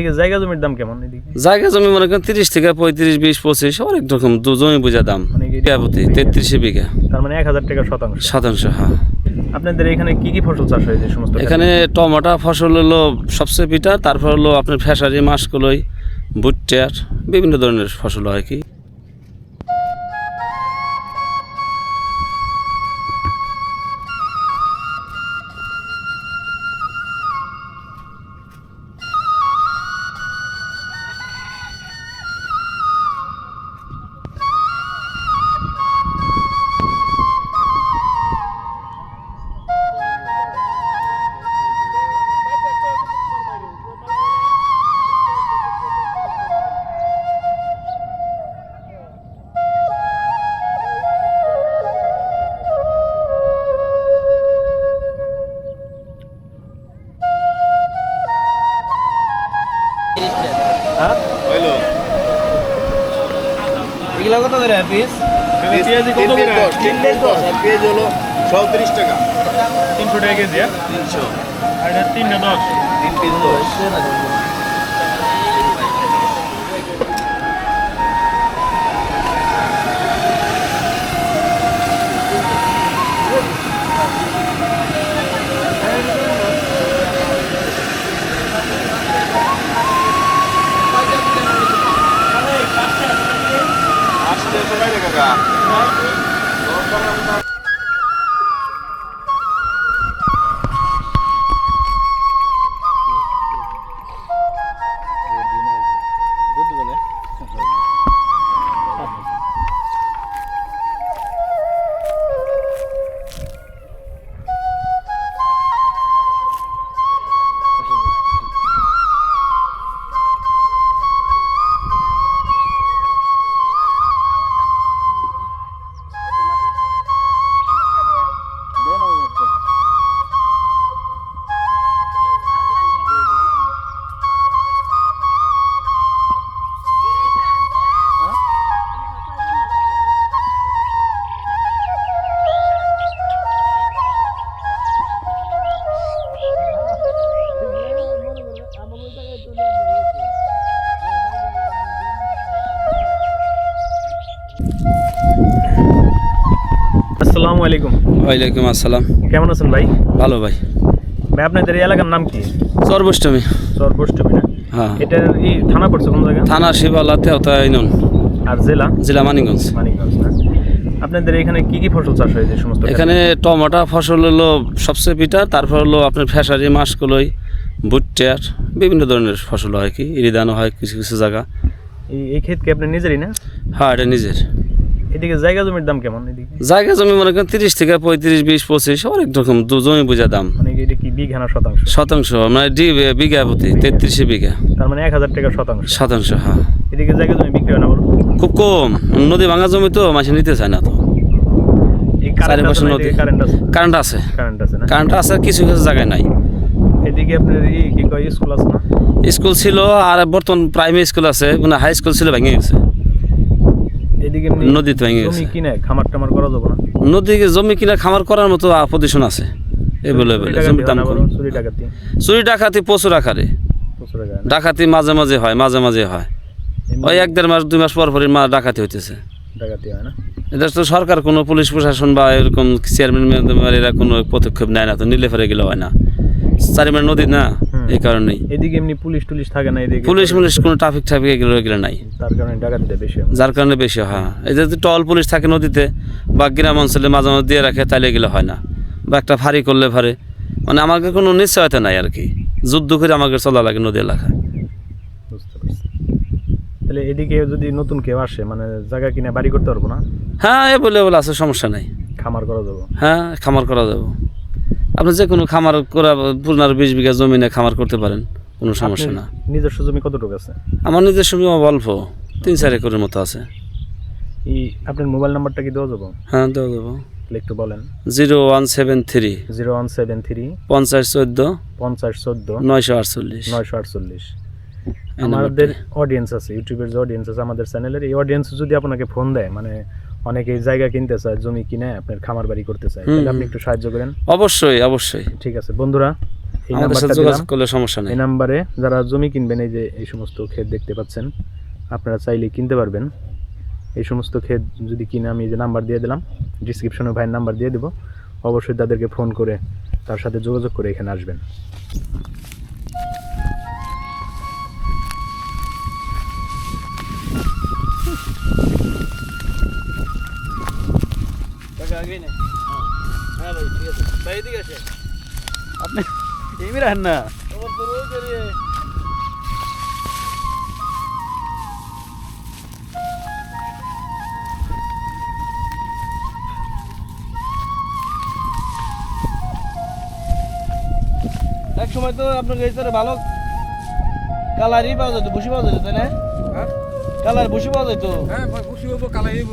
এদিকে জায়গা জমির দাম কেমন এদিকে? জায়গা জমি মনে করেন তিরিশ থেকে পঁয়ত্রিশ বিশ পঁচিশ অনেক রকম দু জমি বোঝা দাম। মানে বিঘা প্রতি? তেত্রিশে বিঘা। তার মানে এক হাজার টাকা শতাংশ। শতাংশ হ্যাঁ। আপনাদের এখানে কি কি ফসল চাষ হয়েছে সমস্ত এখানে টমাটা ফসল হলো সবচেয়ে পিঠা তারপর হলো আপনার ফ্যাসারি মাসকলই ভুট্টার বিভিন্ন ধরনের ফসল হয় কি। এগুলা কত করে পিস। পেঁয়াজ হলো চৌত্রিশ টাকা। তিনশো টাকা কেজি হ্যাঁ? তিনশো। আর তিনটা দশ। তিন পিস দশ। আসসালামু আলাইকুম। ওয়ালাইকুম আসসালাম। কেমন আছেন ভাই? ভালো ভাই। ভাই আপনাদের এই এলাকার নাম কি? সর্বোষ্টমী। না? হ্যাঁ। এটার এই থানা পড়ছে কোন জায়গা? থানা শিবালা তেওতা ইউনিয়ন। আর জেলা? জেলা মানিকগঞ্জ। মানিকগঞ্জ না? আপনাদের এখানে কি কি ফসল চাষ হয় সমস্ত? এখানে টমাটা ফসল হলো সবচেয়ে পিঠা তারপর হলো আপনার ফেসারি মাসকলই ভুট্টার বিভিন্ন ধরনের ফসল হয় কি ইরিদানো হয় কিছু কিছু জায়গা। এই এই ক্ষেত কি আপনি নিজেরই না? হ্যাঁ এটা নিজের। এদিকে জায়গা জমির দাম কেমন এদিকে? জায়গা জমি মনে করেন তিরিশ থেকে পঁয়ত্রিশ বিশ পঁচিশ অনেক রকম দু জমি বোঝা দাম। মানে এটা কি বিঘা না শতাংশ? শতাংশ মানে ডি বিঘা প্রতি তেত্রিশে বিঘা। তার মানে এক হাজার টাকা শতাংশ। শতাংশ হ্যাঁ। এদিকে জায়গা জমি বিক্রি হয় না বলো খুব কম। নদী ভাঙা জমি তো মাসে নিতে চায় না তো। কারেন্ট আছে চারিপাশে নদী। কারেন্ট আছে? কারেন্ট আছে। কারেন্ট আছে না? কারেন্ট আছে কিছু কিছু জায়গায় নাই। এদিকে আপনার কি কয় স্কুল আছে না? স্কুল ছিল আর বর্তমান প্রাইমারি স্কুল আছে মানে হাই স্কুল ছিল ভেঙে গেছে। এদিকে নদীতে ভেঙে জমি গেছে। কিনে খামার টামার করা যাবে না? নদী জমি কিনা খামার করার মতো পজিশন আছে। এভেলেবেল চুরি জমির ডাকাতি দাম কম। চুরি ডাকাতি প্রচুর আকারে? ডাকাতি মাঝে মাঝে হয় মাঝে মাঝে হয়। ওই এক দেড় মাস দুই মাস পর পরই মা ডাকাতি হইতেছে। ডাকাতি হয় না? এটা তো সরকার কোনো পুলিশ প্রশাসন বা এরকম চেয়ারম্যান এরা কোনো পদক্ষেপ নেয় না তো নিলে ফেরে গেলে হয় না। চারিমার নদী না এই কারণেই। এদিকে এমনি পুলিশ টুলিশ থাকে না এদিকে পুলিশ মুলিশ কোনো ট্রাফিক ট্রাফিক এগুলো এগুলো নাই। তার কারণে ডাকাতিটা বেশি হয়। যার কারণে বেশি হয় এই যে টল পুলিশ থাকে নদীতে বা গ্রাম অঞ্চলে মাঝে মাঝে দিয়ে রাখে তাহলে এগুলো হয় না। বা একটা ফাঁড়ি করলে ফারে মানে আমাকে কোনো নিশ্চয়তা নাই আর কি। যুদ্ধ করে আমাকে চলা লাগে নদী এলাকায় বুঝতে পারছি। তাহলে এদিকে যদি নতুন কেউ আসে মানে জায়গা কিনে বাড়ি করতে পারব না? হ্যাঁ এ বলে বলে আছে সমস্যা নাই। খামার করা যাব। হ্যাঁ খামার করা যাবে। আপনি যে কোনো খামার করা পনেরো বিশ বিঘা জমিনে খামার করতে পারেন কোনো সমস্যা না। নিজস্ব জমি কতটুকু আছে? আমার নিজের জমি অল্প তিন চার একরের মতো আছে। এই আপনার মোবাইল নাম্বারটা কি দেওয়া যাব? হ্যাঁ দেওয়া তাহলে একটু বলেন। Zero one seven three zero one seven three পঞ্চাশ চোদ্দ পঞ্চাশ চোদ্দ নয়শো আটচল্লিশ। নয়শো আটচল্লিশ। আমাদের অডিয়েন্স আছে ইউটিউবের যে অডিয়েন্স আছে আমাদের চ্যানেলের এই অডিয়েন্স যদি আপনাকে ফোন দেয় মানে অনেকে জায়গা কিনতে চায় জমি কিনে আপনার খামার বাড়ি করতে চায়। তাহলে আপনি একটু সাহায্য করেন। অবশ্যই অবশ্যই। ঠিক আছে বন্ধুরা এই নাম্বারটা যোগাযোগ করলে সমস্যা নেই। এই নাম্বারে যারা জমি কিনবেন এই যে এই সমস্ত ক্ষেত দেখতে পাচ্ছেন আপনারা চাইলে কিনতে পারবেন। এই সমস্ত ক্ষেত যদি কিনে আমি এই যে নাম্বার দিয়ে দিলাম ডিসক্রিপশনে ভাইয়ের নাম্বার দিয়ে দেবো। অবশ্যই তাদেরকে ফোন করে তার সাথে যোগাযোগ করে এখানে আসবেন। আপনি এমনি রাখেন না। এক সময় তো আপনার এই তোরে ভালো কালারই পাওয়া যেত ভুসি পাওয়া যেত তাই না? কালার ভুসি পাওয়া যেত। হ্যাঁ খুশি হব কালাই হইব।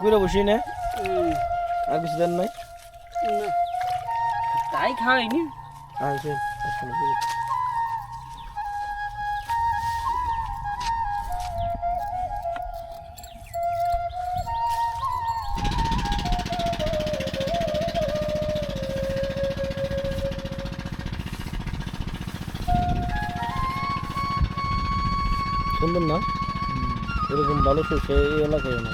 খেলে বসি না? আর কিছু দেন নাই? তাই খাওয়াইনি আচ্ছা সুন্দর না? এরকম ভালো সরষে এই এলাকায় না?